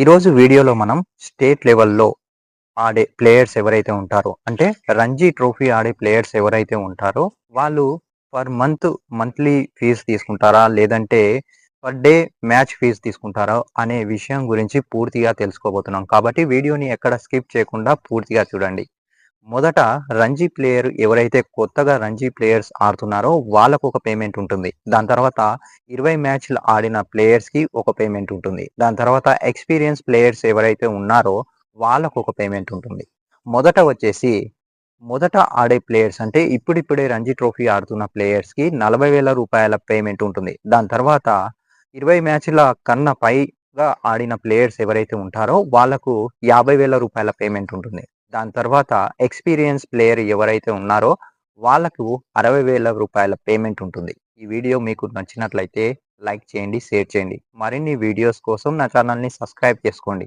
ఈరోజు వీడియోలో మనం స్టేట్ లెవెల్లో ఆడే ప్లేయర్స్ ఎవరైతే ఉంటారో అంటే రంజీ ట్రోఫీ ఆడే ప్లేయర్స్ ఎవరైతే ఉంటారో వాళ్ళు పర్ మంత్ మంత్లీ ఫీజు తీసుకుంటారా? లేదంటే పర్ డే మ్యాచ్ ఫీజు తీసుకుంటారా? అనే విషయం గురించి పూర్తిగా తెలుసుకోబోతున్నాం. కాబట్టి వీడియోని ఎక్కడ స్కిప్ చేయకుండా పూర్తిగా చూడండి. మొదట రంజీ ప్లేయర్ ఎవరైతే కొత్తగా రంజీ ప్లేయర్స్ ఆడుతున్నారో వాళ్ళకు ఒక పేమెంట్ ఉంటుంది. దాని తర్వాత ఇరవై మ్యాచ్లు ఆడిన ప్లేయర్స్కి ఒక పేమెంట్ ఉంటుంది. దాని తర్వాత ఎక్స్పీరియన్స్ ప్లేయర్స్ ఎవరైతే ఉన్నారో వాళ్ళకు ఒక పేమెంట్ ఉంటుంది. మొదట వచ్చేసి మొదట ఆడే ప్లేయర్స్ అంటే ఇప్పుడిప్పుడే రంజీ ట్రోఫీ ఆడుతున్న ప్లేయర్స్కి నలభై వేల రూపాయల పేమెంట్ ఉంటుంది. దాని తర్వాత ఇరవై మ్యాచ్ల కన్నా పైగా ఆడిన ప్లేయర్స్ ఎవరైతే ఉంటారో వాళ్ళకు యాభై వేల రూపాయల పేమెంట్ ఉంటుంది. దాని తర్వాత ఎక్స్పీరియన్స్ ప్లేయర్ ఎవరైతే ఉన్నారో వాళ్ళకు అరవై వేల రూపాయల పేమెంట్ ఉంటుంది. ఈ వీడియో మీకు నచ్చినట్లయితే లైక్ చేయండి షేర్ చేయండి. మరిన్ని వీడియోస్ కోసం నా ఛానల్ని సబ్స్క్రైబ్ చేసుకోండి.